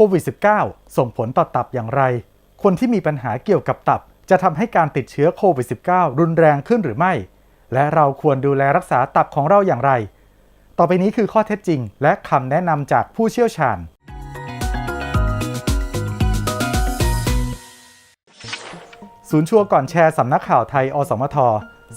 โควิด -19 ส่งผลต่อตับอย่างไร คนที่มีปัญหาเกี่ยวกับตับ จะทำให้การติดเชื้อโควิด -19 รุนแรงขึ้นหรือไม่ และเราควรดูแลรักษาตับของเราอย่างไร ต่อไปนี้คือข้อเท็จจริง และคำแนะนำจากผู้เชี่ยวชาญ ศูนย์ชัวร์ก่อนแชร์สำนักข่าวไทย อสมท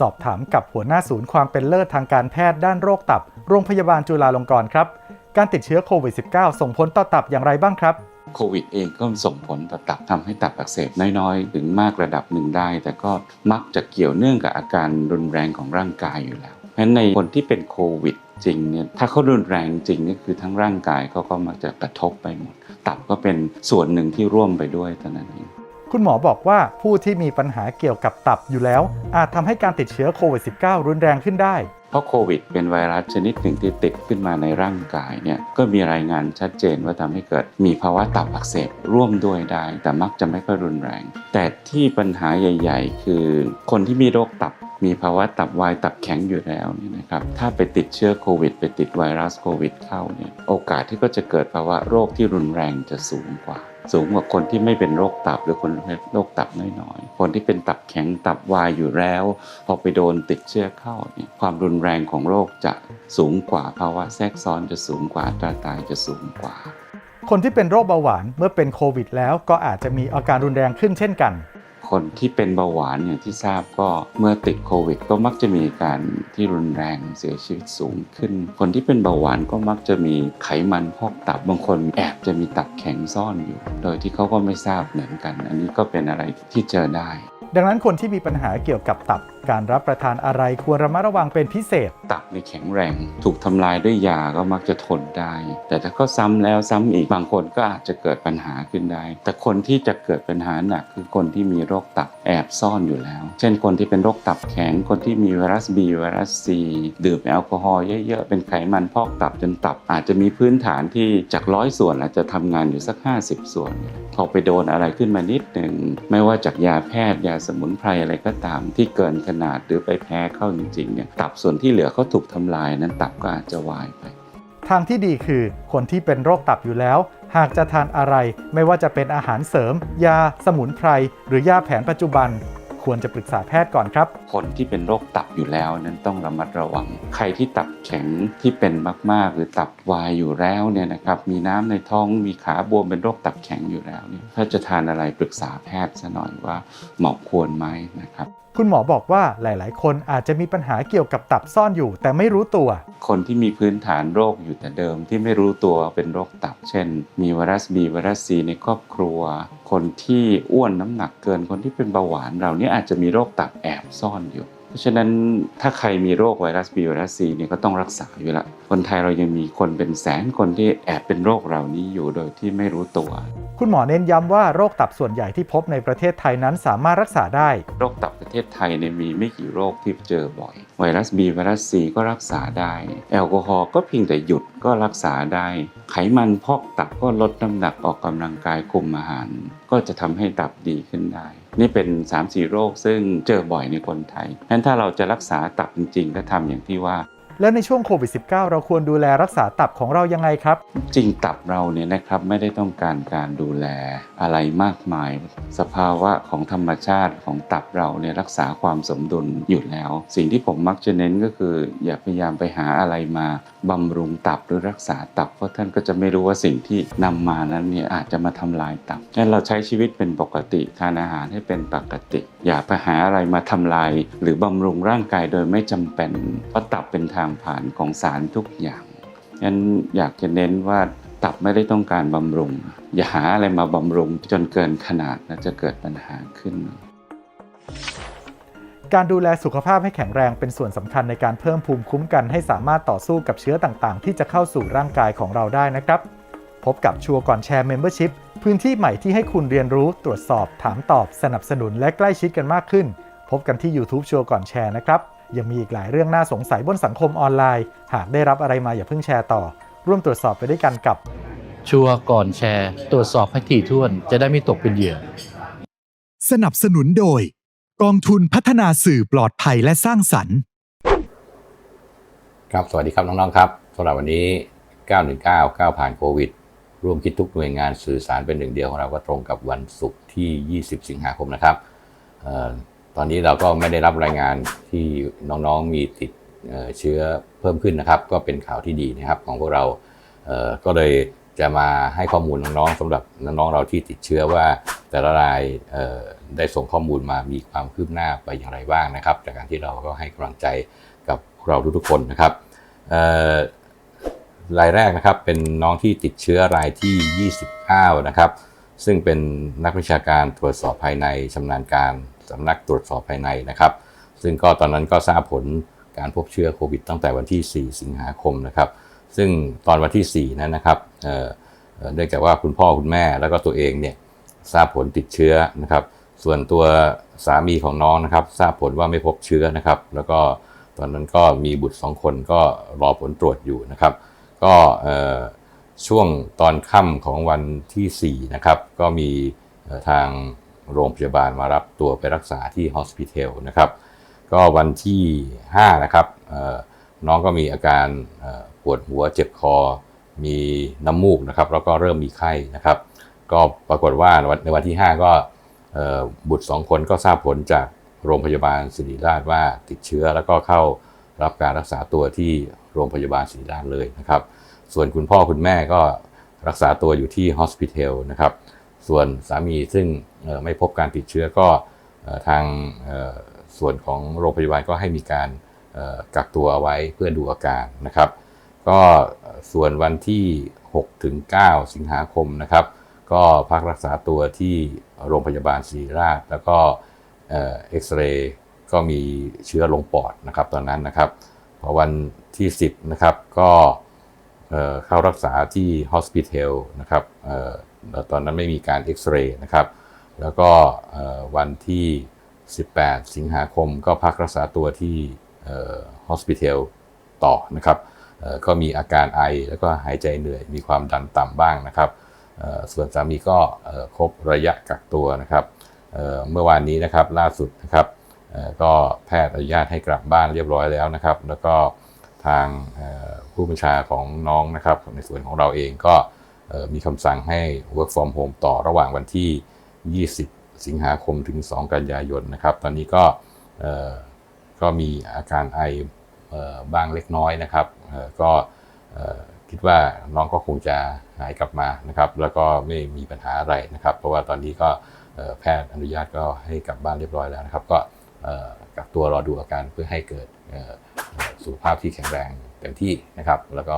สอบถามกับหัวหน้าศูนย์ความเป็นเลิศทางการแพทย์ด้านโรคตับ โรงพยาบาลจุฬาลงกรณ์ครับ การติดเชื้อโควิด -19 ส่งผลต่อตับอย่างไรบ้างครับ โควิดเองก็ส่งผลต่อตับทำให้ตับอักเสบน้อยๆ ถึงมากระดับหนึ่งได้ แต่ก็มักจะเกี่ยวเนื่องกับอาการรุนแรงของร่างกายอยู่แล้วเพราะฉะนั้นในคนที่เป็นโควิดจริงเนี่ยถ้าเขารุนแรงจริงนี่คือทั้งร่างกายเขาก็มักจะกระทบไปหมด ตับก็เป็นส่วนหนึ่งที่ร่วมไปด้วยเท่านั้นเอง คุณหมอบอกว่าผู้ที่มีปัญหาเกี่ยวกับตับอยู่แล้ว อาจทำให้การติดเชื้อโควิด -19 รุนแรงขึ้นได้ เพราะโควิด เป็นไวรัสชนิดหนึ่งที่ติดขึ้นมาในร่างกายเนี่ยก็มีรายงานชัดเจนว่าทำให้เกิดมีภาวะตับอักเสบร่วมด้วยได้ แต่มักจะไม่ค่อยรุนแรง แต่ที่ปัญหาใหญ่ ๆ คือคนที่มีโรคตับมีภาวะตับวายตับแข็งอยู่แล้วเนี่ยนะครับ ถ้าไปติดเชื้อโควิด ไปติดไวรัสโควิดเข้าเนี่ย โอกาสที่ก็จะเกิดภาวะโรคที่รุนแรงจะสูงกว่า สูงกว่าคนที่ไม่เป็นโรคตับหรือคนโรคตับน้อยๆ คนที่เป็นตับแข็งตับวายอยู่แล้ว พอไปโดนติดเชื้อเข้าเนี่ยความรุนแรงของโรคจะสูงกว่าภาวะแทรกซ้อนจะสูงกว่าอัตราตายจะสูงกว่า คนที่เป็นโรคเบาหวานเมื่อเป็นโควิดแล้วก็อาจจะมีอาการรุนแรงขึ้นเช่นกัน คนที่เป็นเบาหวานอย่างที่ทราบก็เมื่อติดโควิด ก็มักจะมีการที่รุนแรงเสียชีวิตสูงขึ้น คนที่เป็นเบาหวานก็มักจะมีไขมันพอกตับบางคนแอบจะมีตับแข็งซ่อนอยู่ โดยที่เขาก็ไม่ทราบเหมือนกัน อันนี้ก็เป็นอะไรที่เจอได้ ดังนั้นคนที่มีปัญหาเกี่ยวกับตับการรับประทานอะไรควรระมัดระวังเป็นพิเศษ ตับในแข็งแรง ถูกทำลายด้วยยาก็มักจะทนได้ แต่ถ้าก็ซ้ำแล้วซ้ำอีกบางคนก็อาจจะเกิดปัญหาขึ้นได้ แต่คนที่จะเกิดปัญหาหนักคือคนที่มีโรคตับแอบซ่อนอยู่แล้ว เช่นคนที่เป็นโรคตับแข็ง คนที่มีไวรัส B ไวรัส C ดื่มแอลกอฮอล์เยอะๆ เป็นไขมันพอกตับจนตับ อาจจะมีพื้นฐานที่จากร้อยส่วนอาจจะทำงานอยู่สัก 50 ส่วน พอไปโดนอะไรขึ้นมานิดหนึ่ง ไม่ว่าจากยาแพทย์ยาสมุนไพรอะไรก็ตามที่เกินขนาดหรือไปแพ้เข้าจริงๆเนี่ยตับส่วนที่เหลือเขาถูกทำลายนั้นตับก็อาจจะวายไปทางที่ดีคือคนที่เป็นโรคตับอยู่แล้ว หากจะทานอะไรไม่ว่าจะเป็นอาหารเสริม ยาสมุนไพร หรือยาแผนปัจจุบัน ควรจะปรึกษาแพทย์ก่อนครับ คนที่เป็นโรคตับอยู่แล้วนั้นต้องระมัดระวัง ใครที่ตับแข็งที่เป็นมาก ๆ หรือตับวายอยู่แล้วเนี่ยนะครับมีน้ำในท้องมีขาบวมเป็นโรคตับแข็งอยู่แล้วเนี่ยถ้าจะทานอะไรปรึกษาแพทย์ซะหน่อยว่าเหมาะควรไหมนะครับ คุณหมอบอกว่าหลาย ๆ คนอาจจะมีปัญหาเกี่ยวกับตับซ่อนอยู่ แต่ไม่รู้ตัว คนที่มีพื้นฐานโรคอยู่แต่เดิมที่ไม่รู้ตัวเป็นโรคตับ เช่น มีไวรัส B ไวรัส C ในครอบครัว คนที่อ้วนน้ำหนักเกิน คนที่เป็นเบาหวานเราเนี่ยอาจจะมีโรคตับแอบซ่อนอยู่เพราะฉะนั้นถ้าใครมีโรคไวรัส B ไวรัส C เนี่ยก็ต้องรักษาอยู่ละคนไทยเรายังมีคนเป็นแสนคนที่แอบเป็นโรคเหล่านี้อยู่โดยที่ไม่รู้ตัว คุณหมอเน้นย้ำว่าโรคตับส่วนใหญ่ที่พบในประเทศไทยนั้นสามารถรักษาได้ โรคตับประเทศไทยเนี่ยมีไม่กี่โรคที่เจอบ่อย ไวรัส B ไวรัส C ก็รักษาได้ แอลกอฮอล์ก็เพียงแต่หยุดก็รักษาได้ ไขมันพอกตับก็ลดน้ำหนักออกกำลังกายคุมอาหาร ก็จะทำให้ตับดีขึ้นได้ นี่เป็น 3-4 โรคซึ่งเจอบ่อยในคนไทยงั้นถ้าเราจะรักษาตับจริง ๆ ก็ทำอย่างที่ว่า แล้วในช่วงโควิด -19 เราควรดูแลรักษาตับของเรายังไงครับ จริงตับเราเนี่ยนะครับไม่ได้ต้องการการดูแลอะไรมากมาย สภาวะของธรรมชาติของตับเราเนี่ยรักษาความสมดุลอยู่แล้ว สิ่งที่ผมมักจะเน้นก็คือ อย่าพยายามไปหาอะไรมาบำรุงตับหรือรักษาตับเพราะท่านก็จะไม่รู้ว่าสิ่งที่นำมานั้นเนี่ยอาจจะมาทำลายตับงั้นเราใช้ชีวิตเป็นปกติทานอาหารให้เป็นปกติ อย่าไปหาอะไรมาทำลาย หรือบำรุงร่างกายโดยไม่จำเป็นเพราะตับเป็นทางผ่านของสารทุกอย่างงั้นอยากจะเน้นว่าตับไม่ได้ต้องการบำรุง อย่าหาอะไรมาบำรุงจนเกินขนาดนะจะเกิดปัญหาขึ้น การดูแลสุขภาพให้แข็งแรงเป็นส่วนสำคัญในการเพิ่มภูมิคุ้มกันให้สามารถต่อสู้กับเชื้อต่างๆ ที่จะเข้าสู่ร่างกายของเราได้นะครับ พบกับชัวร์ก่อนแชร์ Membership พื้นที่ใหม่ที่ให้คุณเรียนรู้ตรวจสอบ ถามตอบ สนับสนุนและใกล้ชิดกันมากขึ้น พบกันที่ YouTube ชัวร์ก่อนแชร์นะครับ ยังมีอีกหลายเรื่องน่าสงสัยบนสังคมออนไลน์ หากได้รับอะไรมาอย่าเพิ่งแชร์ต่อ ร่วมตรวจสอบไปด้วยกันกับ ชัวร์ก่อนแชร์ ตรวจสอบให้ถี่ถ้วน จะได้ไม่ตกเป็นเหยื่อ สนับสนุนโดย กองทุนพัฒนาสื่อปลอดภัยและสร้างสรรค์ ครับ สวัสดีครับน้องๆครับสำหรับวันนี้ 919 9 ผ่านโควิด ร่วมคิดทุกหน่วยงานสื่อสารเป็นหนึ่งเดียวของเราก็ตรงกับวันศุกร์ที่ 20 สิงหาคมนะครับเอ่อ ตอนนี้เราก็ไม่ได้รับรายงานที่น้องๆมีติดเชื้อเพิ่มขึ้นนะครับ ก็เป็นข่าวที่ดีนะครับของพวกเราเก็เลยจะมาให้ข้อมูลน้องๆสำหรับน้องๆเราที่ติดเชื้อว่า แต่ละรายได้ส่งข้อมูลมามีความคืบหน้าไปอย่างไรบ้างนะครับ จากการที่เราก็ให้กำลังใจกับพวกเราทุกๆคนนะครับรายแรกนะครับเป็นน้องที่ติดเชื้อรายที่ 29 นะครับ ซึ่งเป็นนักวิชาการตรวจสอบภายในชำนาญการ สำนักตรวจสอบภายในนะครับ ซึ่งก็ตอนนั้นก็ทราบผลการพบเชื้อโควิดตั้งแต่วันที่ 4 สิงหาคมนะครับ ซึ่งตอนวันที่ 4 นั้นนะครับเนื่องจากว่าคุณพ่อคุณแม่แล้วก็ตัวเองเนี่ยทราบผลติดเชื้อนะครับ ส่วนตัวสามีของน้องนะครับ ทราบผลว่าไม่พบเชื้อนะครับ แล้วก็ตอนนั้นก็มีบุตรสองคนก็รอผลตรวจอยู่นะครับ ก็ช่วงตอนค่ำของวันที่4นะครับก็มีทาง โรงพยาบาลมารับตัวไปรักษาที่ Hospital นะครับก็วันที่5นะครับน้องก็มีอาการปวดหัวเจ็บคอ มีน้ำมูกนะครับ แล้วก็เริ่มมีไข้นะครับ ก็ปรากฏว่าในวันที่ 5 ก็บุตร 2 คนก็ทราบผลจากโรงพยาบาลศิริราชว่าติดเชื้อแล้วก็เข้ารับการรักษาตัวที่โรงพยาบาลศิริราชเลยนะครับ ส่วนคุณพ่อคุณแม่ก็รักษาตัวอยู่ที่ Hospital นะครับ ส่วนสามีซึ่งไม่พบการติดเชื้อก็ทางส่วนของโรงพยาบาลก็ให้มีการกักตัวเอาไว้เพื่อดูอาการนะครับ ก็ส่วนวันที่6ถึง9สิงหาคมนะครับ ก็พักรักษาตัวที่โรงพยาบาลศรีราช แล้วก็เอ่อ็กซเรย์ก็มีเชื้อลงปอดนะครับตอนนั้นนะครับพอวันที่ 10นะครับก็ เข้ารักษาที่ Hospital นะครับออตอนนั้นไม่มีการเอ็กซเรย์นะครับ แล้วก็วันที่ 18 สิงหาคมก็พักรักษาตัวที่เอ่อ Hospital ต่อนะครับก็มีอาการไอแล้วก็หายใจเหนื่อย มีความดันต่ำบ้างนะครับส่วนสามีก็ครบระยะกักตัวนะครับเมื่อวานนี้นะครับล่าสุดนะครับก็แพทย์อนุญาตให้กลับบ้านเรียบร้อยแล้วนะครับ แล้วก็ ทางผู้บัญชาของน้องนะครับ ในส่วนของเราเองก็มีคำสั่งให้ work from home ต่อระหว่างวันที่ 20 สิงหาคมถึง 2 กันยายนนะครับ ตอนนี้ก็ก็มีอาการไอบ้างเล็กน้อยนะครับ ก็คิดว่าน้องก็คงจะหายกลับมานะครับ แล้วก็ไม่มีปัญหาอะไรนะครับ เพราะว่าตอนนี้ก็แพทย์อนุญาตก็ให้กลับบ้านเรียบร้อยแล้วนะครับ ก็กักตัวรอดูอาการเพื่อให้เกิด สุขภาพที่แข็งแรงเต็มที่นะครับ แล้วก็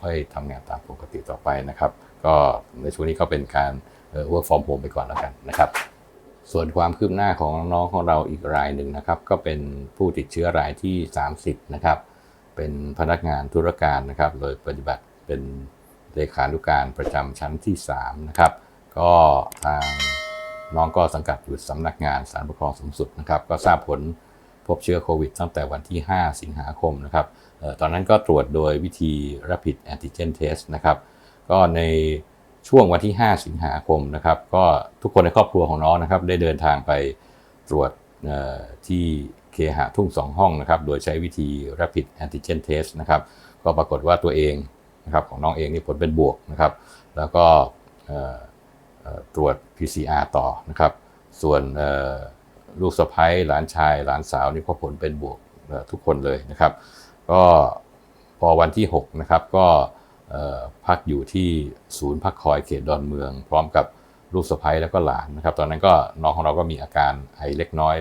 ค่อยทำงานตามปกติต่อไปนะครับ ก็ในช่วงนี้ก็เป็นการเอ่อ work from home ไปก่อนแล้วกันนะครับ ส่วนความคืบหน้าของน้องของเราอีกรายหนึ่งนะครับ ก็เป็นผู้ติดเชื้อรายที่ 30 นะครับ เป็นพนักงานธุรการนะครับ โดยปฏิบัติเป็นเลขานุการประจำชั้นที่ 3 นะครับ ก็ทางน้องก็สังกัดอยู่สำนักงานสารปกครองสูงสุดนะครับ ก็ทราบผล พบเชื้อโควิดตั้งแต่วันที่ 5 สิงหาคมนะครับตอนนั้นก็ตรวจโดยวิธี rapid antigen test นะครับ ก็ในช่วงวันที่ 5 สิงหาคมนะครับ ก็ทุกคนในครอบครัวของน้องนะครับ ได้เดินทางไปตรวจที่เคหะทุ่งสองห้องนะครับ โดยใช้วิธี rapid antigen test นะครับ ก็ปรากฏว่าตัวเองนะครับของน้องเองนี่ผลเป็นบวกนะครับ แล้วก็เอ่อเอ่อตรวจ PCR ต่อนะครับ ส่วน ลูกสะใภ้หลานชาย หลานสาวนี่ก็ผลเป็นบวกทุกคนเลยนะครับ ก็พอวันที่6นะครับก็พักอยู่ที่ศูนย์พักคอยเขตดอนเมือง พร้อมกับลูกสะใภ้แล้วก็หลานนะครับ ตอนนั้นก็น้องของเราก็มีอาการไอเล็กน้อย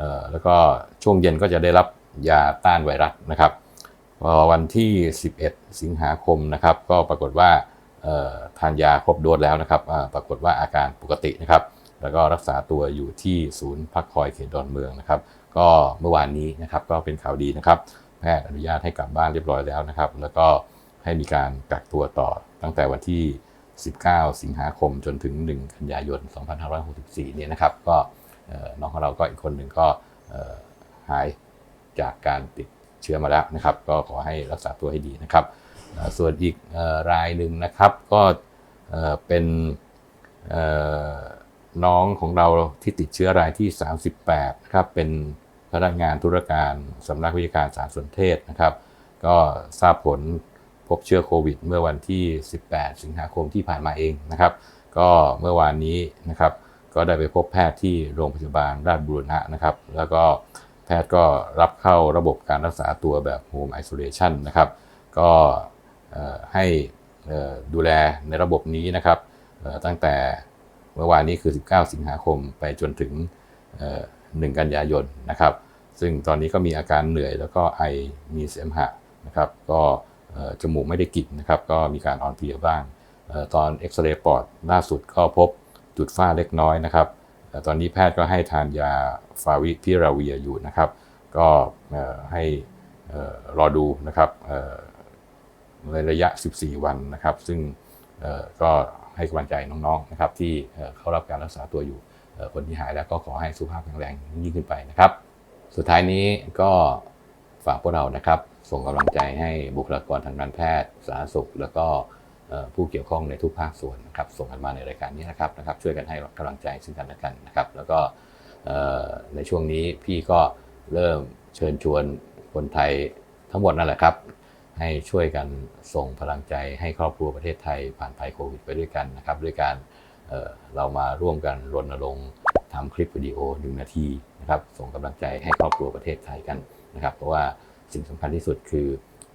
ออแล้วก็ช่วงเย็นก็จะได้รับยาต้านไวรัสนะครับพอวันที่ 11 สิงหาคมนะครับ ก็ปรากฏว่าทานยาครบโดสแล้วนะครับปรากฏว่าอาการปกตินะครับ แล้วก็รักษาตัวอยู่ที่ศูนย์พักคอยเขตดอนเมืองนะครับ ก็เมื่อวานนี้นะครับก็เป็นข่าวดีนะครับ แพทย์อนุญาตให้กลับบ้านเรียบร้อยแล้วนะครับ แล้วก็ให้มีการกักตัวต่อตั้งแต่วันที่ 19 สิงหาคมจนถึง 1 กันยายน 2564 เนี่ยนะครับ ก็น้องของเราก็อีกคนหนึ่งก็หายจากการติดเชื้อมาแล้วนะครับ ก็ขอให้รักษาตัวให้ดีนะครับ ส่วนอีกอรายหนึ่งนะครับก็เป็น น้องของเราที่ติดเชื้อรายที่ 38นะครับเป็นพนักงานธุรการสำนักวิชาการสารสนเทศนะครับ ก็ทราบผลพบเชื้อโควิด เมื่อวันที่ 18 สิงหาคมที่ผ่านมาเองนะครับ ก็เมื่อวานนี้นะครับ ก็ได้ไปพบแพทย์ที่โรงพยาบาลราชบุรณะนะครับ แล้วก็แพทย์ก็รับเข้าระบบการรักษาตัวแบบ Home Isolation นะครับ ก็ให้ดูแลในระบบนี้นะครับตั้งแต่ เมื่อวานนี้คือ 19 สิงหาคมไปจนถึง 1 กันยายนนะครับ ซึ่งตอนนี้ก็มีอาการเหนื่อยแล้วก็ไอมีเสมหะนะครับก็จมูกไม่ได้กลิ่นนะครับก็มีการอ่อนเพลียบ้างออตอนเอ็กซเรย์ปอดล่าสุดก็พบจุดฝ้าเล็กน้อยนะครับออตอนนี้แพทย์ก็ให้ทานยาฟาวิพิราเวียอยู่นะครับ ก็ให้รอดูนะครับในระยะ 14 วันนะครับ ซึ่งก็ ให้กำลังใจน้องๆนะครับที่เข้ารับการรักษาตัวอยู่คนที่หายแล้วก็ขอให้สุขภาพแข็งแรงยิ่งขึ้นไปนะครับ สุดท้ายนี้ก็ฝากพวกเรานะครับ ส่งกำลังใจให้บุคลากรทางการแพทย์ สาธารณสุข แล้วก็ผู้เกี่ยวข้องในทุกภาคส่วนนะครับส่งกันมาในรายการนี้นะครับนะครับ ช่วยกันให้กำลังใจซึ่งกันและกันนะครับ แล้วก็ในช่วงนี้พี่ก็เริ่มเชิญชวนคนไทยทั้งหมดนั่นแหละครับ ให้ช่วยกันส่งพลังใจให้ครอบครัวประเทศไทยผ่านภัยโควิดไปด้วยกันนะครับด้วยการเเรามาร่วมกันรณรงค์ทำคลิปวิดีโอหนึ่งนาทีนะครับส่งกำลังใจให้ครอบครัวประเทศไทยกันนะครับ เพราะว่าสิ่งสำคัญที่สุดคือ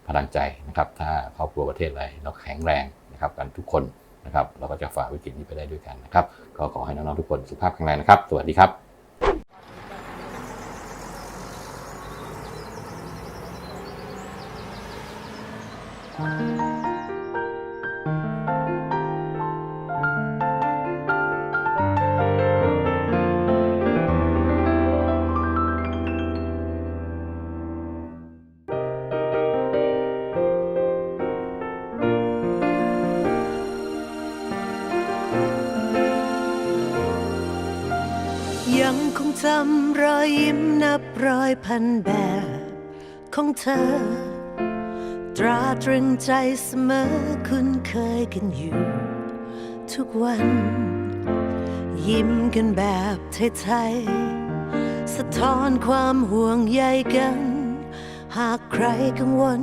พลังใจนะครับ ถ้าครอบครัวประเทศอะไรเราแข็งแรงนะครับกันทุกคนนะครับ เราก็จะฝ่าวิกฤตนี้ไปได้ด้วยกันนะครับ ก็ขอให้น้องๆทุกคนสุขภาพแข็งแรงนะครับ สวัสดีครับ ยังคงจำรอยยิ้มนับร้อยพันแบบของเธอ ตราตรึงใจเสมอคุ้นเคยกันอยู่ ทุกวัน ยิ้มกันแบบไทยๆสะท้อนความห่วงใยกัน หากใครกังวล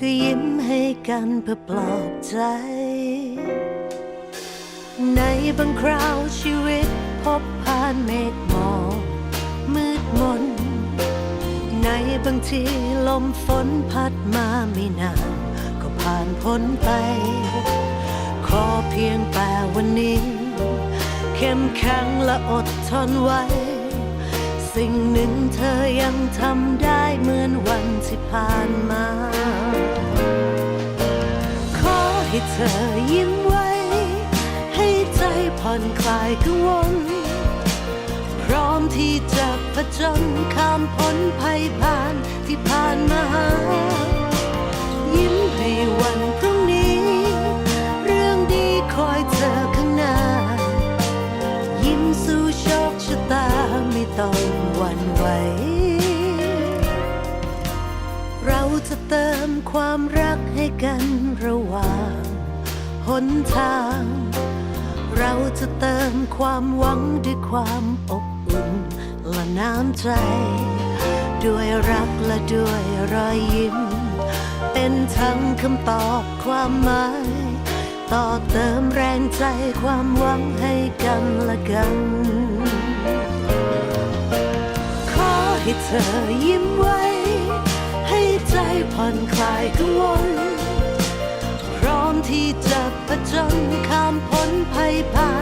ก็ยิ้มให้กันเพื่อปลอบใจ ในบางคราวชีวิตพบผ่านเมฆหมอกมืดมน ในบางทีลมฝนพัดมาไม่นาน ก็ผ่านพ้นไป ขอเพียงแต่วันนี้ เข้มแข็งและอดทนไว้ สิ่งหนึ่งเธอยังทำได้เหมือนวันที่ผ่านมา ขอให้เธอยิ้มไว้ ให้ใจผ่อนคลายกังวล มที่จะผจญข้ามพ้นภัยผ่านที่ผ่านมายิ้มให้วันพรุ่งนี้ เรื่องดีคอยเธอข้างหน้า ยิ้มสู่โชคชะตาไม่ต้องหวั่นไหว เราจะเติมความรักให้กันระหว่างหนทาง เราจะเติมความหวังด้วยความอบ น้ำใจ ด้วยรักและด้วยรอยยิ้ม เป็นทั้งคำตอบความหมาย ต่อเติมแรงใจความหวังให้กันและกัน ขอให้เธอยิ้มไว้ ให้ใจผ่อนคลายกังวล พร้อมที่จะผจญข้ามพ้นภัยผ่าน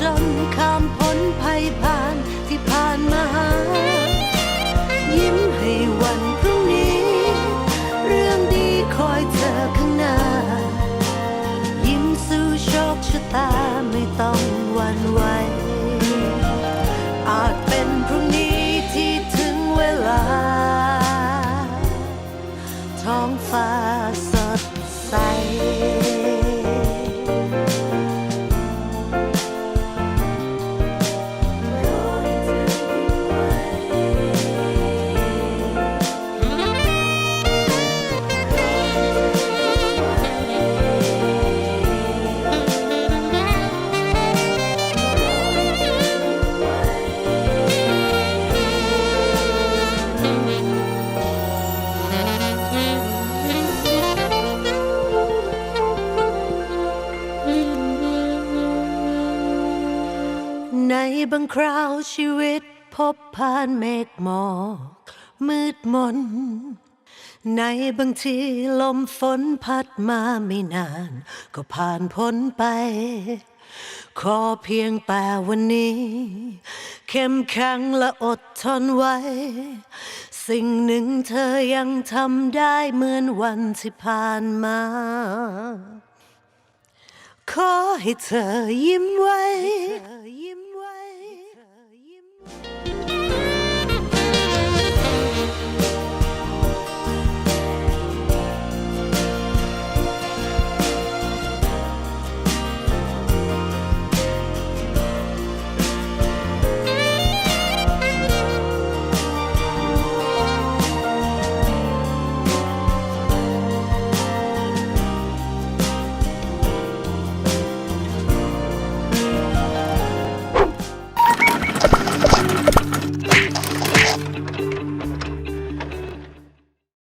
จนข้ามพ้นภัยภัย ชีวิตพบผ่านเมฆหมอกมืดมน ในบางทีลมฝนพัดมาไม่นาน ก็ผ่านพ้นไป ขอเพียงแต่วันนี้ เข้มแข็งและอดทนไว้ สิ่งหนึ่งเธอยังทำได้เหมือนวันที่ผ่านมา ขอให้เธอยิ้มไว้